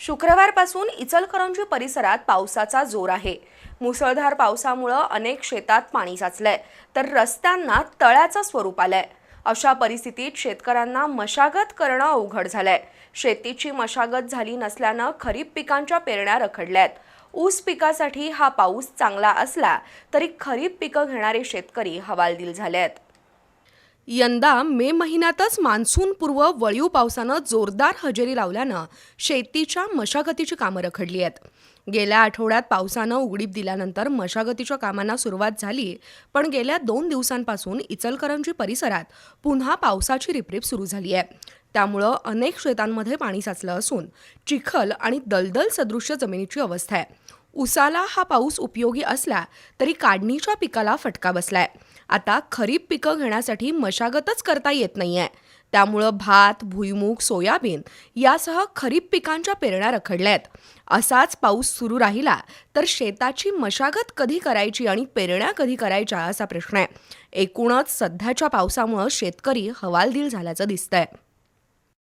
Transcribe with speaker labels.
Speaker 1: शुक्रवारपासून इचलकरंजी परिसरात पावसाचा जोर आहे. मुसळधार पावसामुळं अनेक शेतात पाणी साचलंय तर रस्त्यांना तळ्याचं स्वरूप आलंय. अशा परिस्थितीत शेतकऱ्यांना मशागत करणं अवघड झालंय. शेतीची मशागत झाली नसल्यानं खरीप पिकांच्या पेरण्या रखडल्यात. ऊस पिकासाठी हा पाऊस चांगला असला तरी खरीप पिकं घेणारे शेतकरी हवालदिल झाले आहेत यंदा मे महिन्यातच मान्सूनपूर्व वळीव पावसानं जोरदार हजेरी लावल्यानं शेतीच्या मशागतीची कामं रखडली आहेत. गेल्या आठवड्यात पावसानं उघडीप दिल्यानंतर मशागतीच्या कामांना सुरुवात झाली पण गेल्या दोन दिवसांपासून इचलकरंजी परिसरात पुन्हा पावसाची रिपरिप सुरू झाली आहे. त्यामुळं अनेक शेतांमध्ये पाणी साचलं असून चिखल आणि दलदल सदृश्य जमिनीची अवस्था आहे. उसाला हा पाऊस उपयोगी असला तरी काढणीच्या पिकाला फटका बसलाय. आता खरीप पिकं घेण्यासाठी मशागतच करता येत नाहीये. त्यामुळं भात भुईमूग सोयाबीन यासह खरीप पिकांच्या पेरण्या रखडल्या आहेत असाच पाऊस सुरू राहिला तर शेताची मशागत कधी करायची आणि पेरण्या कधी करायच्या असा प्रश्न आहे. एकूणच सध्याच्या पावसामुळं शेतकरी हवालदिल झाल्याचं दिसतंय.